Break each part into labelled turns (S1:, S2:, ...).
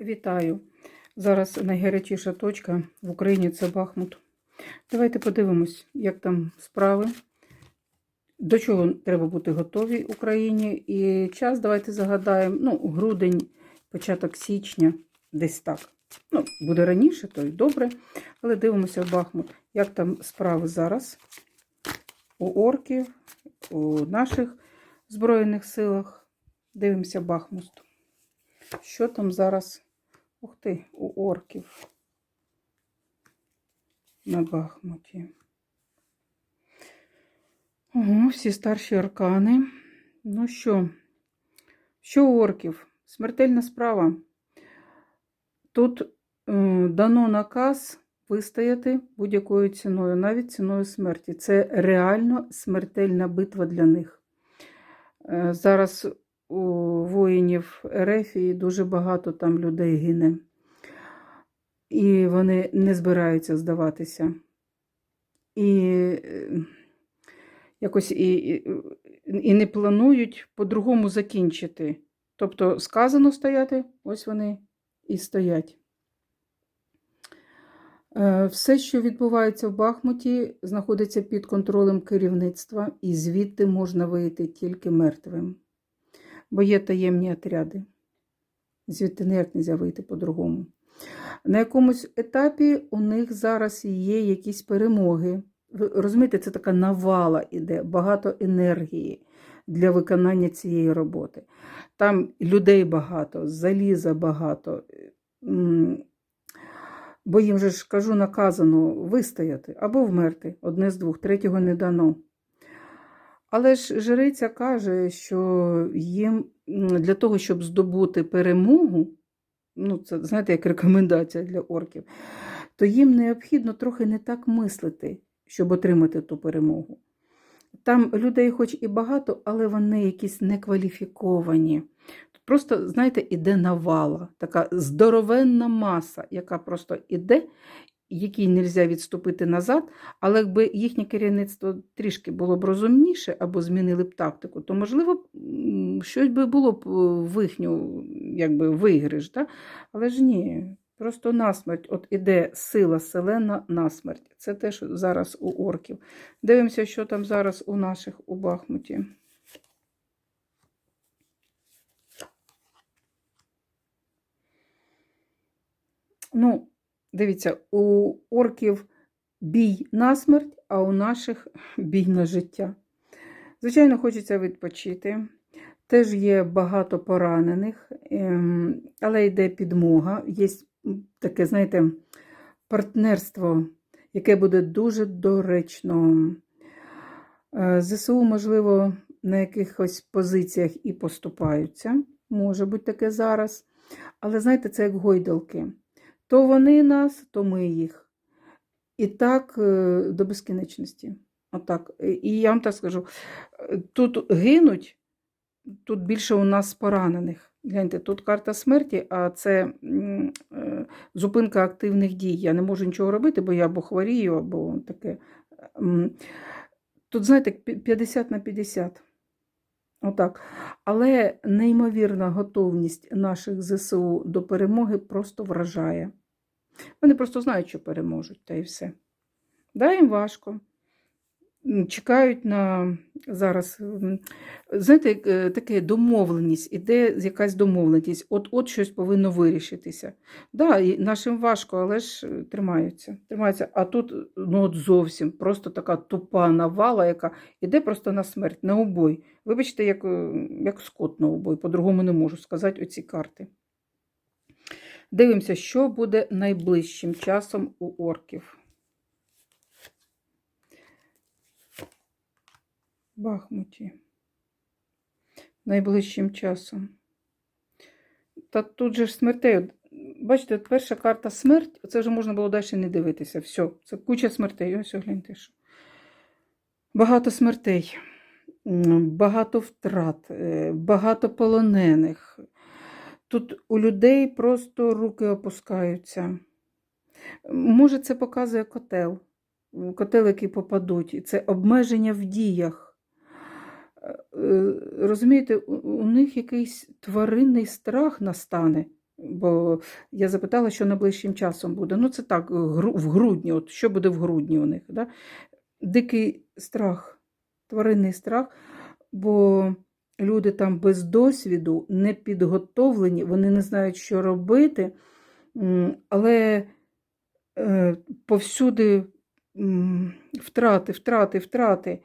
S1: Вітаю! Зараз найгарячіша точка в Україні це Бахмут. Давайте подивимось, як там справи, до чого треба бути готові Україні. І час давайте загадаємо, ну, грудень, початок січня, десь так. Ну, буде раніше, то й добре. Але дивимося Бахмут, як там справи зараз у орків, у наших Збройних силах. Дивимося Бахмут. Що там зараз? Ух ти, у орків на Бахмуті. Ого, всі старші аркани. Ну що, що у орків? Смертельна справа. Тут е, дано наказ вистояти будь-якою ціною, навіть ціною смерті. Це реально смертельна битва для них. Е, зараз у воїнів Ерефії дуже багато там людей гине. І вони не збираються здаватися. І е, якось і, і, не планують по-другому закінчити. Тобто, сказано стояти, ось вони і стоять. Е, Все, що відбувається в Бахмуті, знаходиться під контролем керівництва, і звідти можна вийти тільки мертвим. Бо є таємні отряди. Звідти ніяк не можна вийти по-другому. На якомусь етапі у них зараз є якісь перемоги. Ви розумієте, це така навала іде, багато енергії для виконання цієї роботи. Там людей багато, заліза багато. Бо їм же ж кажу, наказано вистояти або вмерти. Одне з двох, третього не дано. Але ж жриця каже, що їм для того, щоб здобути перемогу, ну, це, знаєте, як рекомендація для орків, то їм необхідно трохи не так мислити, щоб отримати ту перемогу. Там людей хоч і багато, але вони якісь некваліфіковані. Просто, знаєте, іде навала, така здоровенна маса, яка просто іде, якій не можна відступити назад, але якби їхнє керівництво трішки було б розумніше або змінили б тактику, то, можливо, щось би було б в їхню якби, виграш. Да? Але ж ні, просто насмерть. От іде сила селена насмерть. Це те, що зараз у орків. Дивимося, що там зараз у наших у Бахмуті. Ну, дивіться, у орків бій на смерть, а у наших бій на життя. Звичайно, хочеться відпочити. Теж є багато поранених, ем, але йде підмога. Є таке, знаєте, партнерство, яке буде дуже доречно. Е, ЗСУ, можливо, на якихось позиціях і поступаються. Може бути таке зараз. Але знаєте, це як гойдалки. То вони нас, то ми їх. І так е, до безкінечності. Отак. І я вам так скажу: тут гинуть, тут більше у нас поранених. Гляньте, тут карта смерті, а це е, зупинка активних дій. Я не можу нічого робити, бо я або хворію, або таке. Тут, знаєте, 50 на 50. Отак. Але неймовірна готовність наших ЗСУ до перемоги просто вражає. Вони просто знають, що переможуть, та і все. Да, їм важко. Чекають на зараз, знаєте, е, таке домовленість, іде якась домовленість, от-от щось повинно вирішитися. Да, і нашим важко, але ж е, тримаються. тримаються. А тут ну от зовсім просто така тупа навала, яка йде просто на смерть, на убой. Вибачте, як е, як скот на убой, по-другому не можу сказати оці карти. Дивимося, що буде найближчим часом у орків. Бахмуті. Найближчим часом. Та тут же ж смертей. Бачите, перша карта смерть, це вже можна було далі не дивитися. Все, це куча смертей. Ось гляньте. що. Багато смертей, багато втрат, е, багато полонених. Тут у людей просто руки опускаються. Може, це показує котел, котел, який попадуть, і це обмеження в діях. Е, розумієте, у них якийсь тваринний страх настане, Бо я запитала, що найближчим часом буде. Ну, це так, в грудні, от що буде в грудні у них. Да? Дикий страх, тваринний страх, бо люди там без досвіду, не підготовлені, вони не знають, що робити, але е, повсюди втрати, втрати, втрати.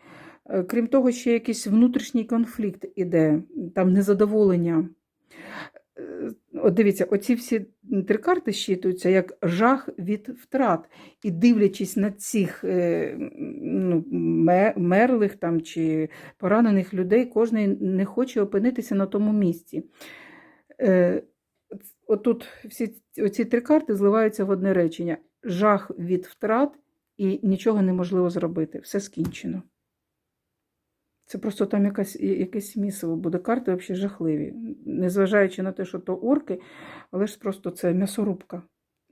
S1: Е, Крім того, ще якийсь внутрішній конфлікт іде, там незадоволення. Е, От дивіться, оці всі три карти щитуються як жах від втрат. І дивлячись на цих е, ну, мерлих там, чи поранених людей, кожен не хоче опинитися на тому місці. Отут всі оці три карти зливаються в одне речення: жах від втрат і нічого неможливо зробити. Все скінчено. Це просто там якась, якесь місиво буде. Карти взагалі жахливі. Незважаючи на те, що то орки, але ж просто це м'ясорубка.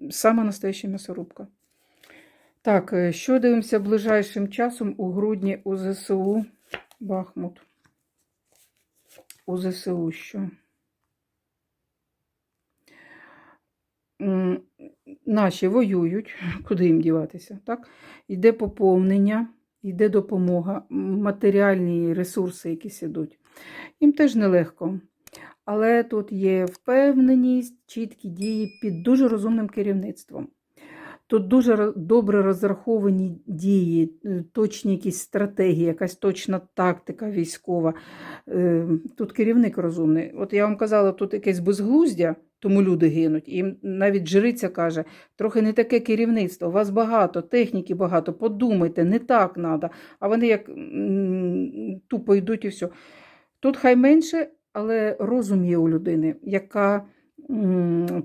S1: Сама настояща м'ясорубка. Так, е, що дивимося ближайшим часом у грудні у ЗСУ Бахмут. У ЗСУ що? Наші воюють, куди їм діватися, так? Йде поповнення, йде допомога, матеріальні ресурси якісь ідуть. Їм теж нелегко. Але тут є впевненість, чіткі дії під дуже розумним керівництвом. Тут дуже добре розраховані дії, е, точні якісь стратегії, якась точна тактика військова. Е, Тут керівник розумний. От я вам казала, тут якесь безглуздя, тому люди гинуть. І навіть жриця каже, трохи не таке керівництво, у вас багато, техніки багато, подумайте, не так треба. А вони як тупо йдуть і все. Тут хай менше, але розум є у людини, яка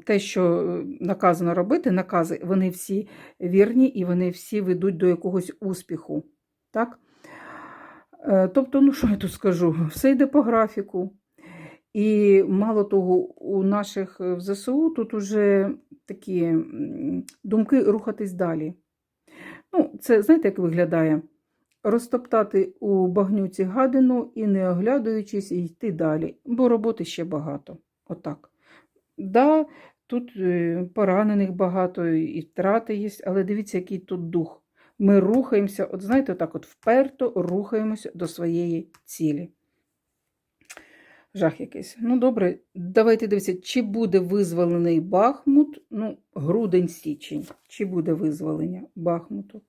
S1: те, що наказано робити, накази, вони всі вірні і вони всі ведуть до якогось успіху. Так? Е, Тобто, ну що я тут скажу? Все йде по графіку. І мало того, у наших е, в ЗСУ тут уже такі думки рухатись далі. Ну, це знаєте, як виглядає? Розтоптати у багнюці гадину і, не оглядаючись, йти далі, бо роботи ще багато. Отак. Да, тут е, поранених багато і втрати є, але дивіться, який тут дух. Ми рухаємося, от знаєте, так от вперто рухаємося до своєї цілі. Жах якийсь. Ну, добре, давайте дивіться, чи буде визволений Бахмут, ну, грудень-січень. Чи буде визволення Бахмуту?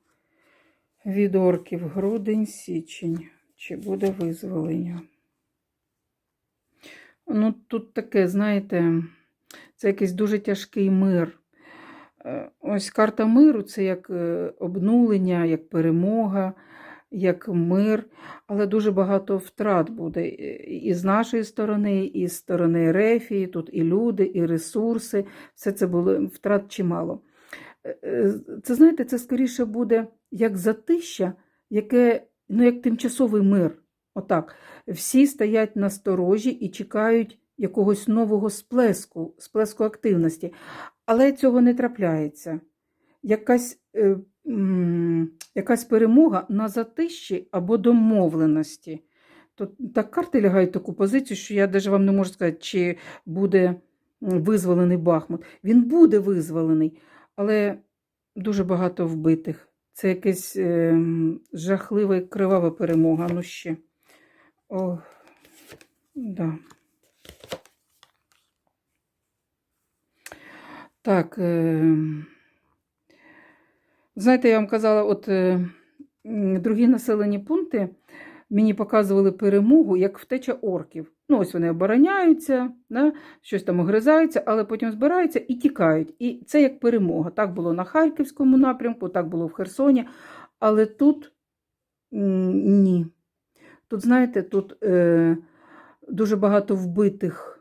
S1: Від орків грудень-січень. Чи буде визволення? Ну, тут таке, знаєте, це якийсь дуже тяжкий мир. Е, Ось карта миру це як е, обнулення, як перемога, як мир, але дуже багато втрат буде і з нашої сторони, і з сторони Рефії, тут і люди, і ресурси. Все це було втрат чимало. Е, е, Це, знаєте, це скоріше буде як затища, яке, ну, як тимчасовий мир. Отак. Всі стоять на сторожі і чекають якогось нового сплеску, сплеску активності. Але цього не трапляється. Якась, е, якась перемога на затищі або домовленості. То, так карти лягають в таку позицію, що я навіть вам не можу сказати, чи буде визволений Бахмут. Він буде визволений, але дуже багато вбитих. Це якась е, жахлива і кривава перемога. Ну ще. О, да. Так. Е... Знаєте, я вам казала, от е, другі населені пункти мені показували перемогу як втеча орків. Ну, ось вони обороняються, да, щось там огризаються, але потім збираються і тікають. І це як перемога. Так було на Харківському напрямку, так було в Херсоні. Але тут ні. Тут, знаєте, тут е, дуже багато вбитих.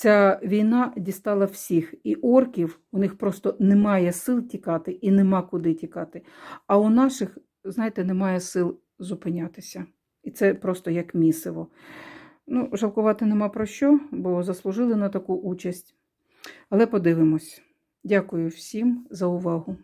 S1: Ця війна дістала всіх, і орків у них просто немає сил тікати і нема куди тікати. А у наших, знаєте, немає сил зупинятися. І це просто як місиво. Ну, жалкувати нема про що, бо заслужили на таку участь. Але подивимось. Дякую всім за увагу.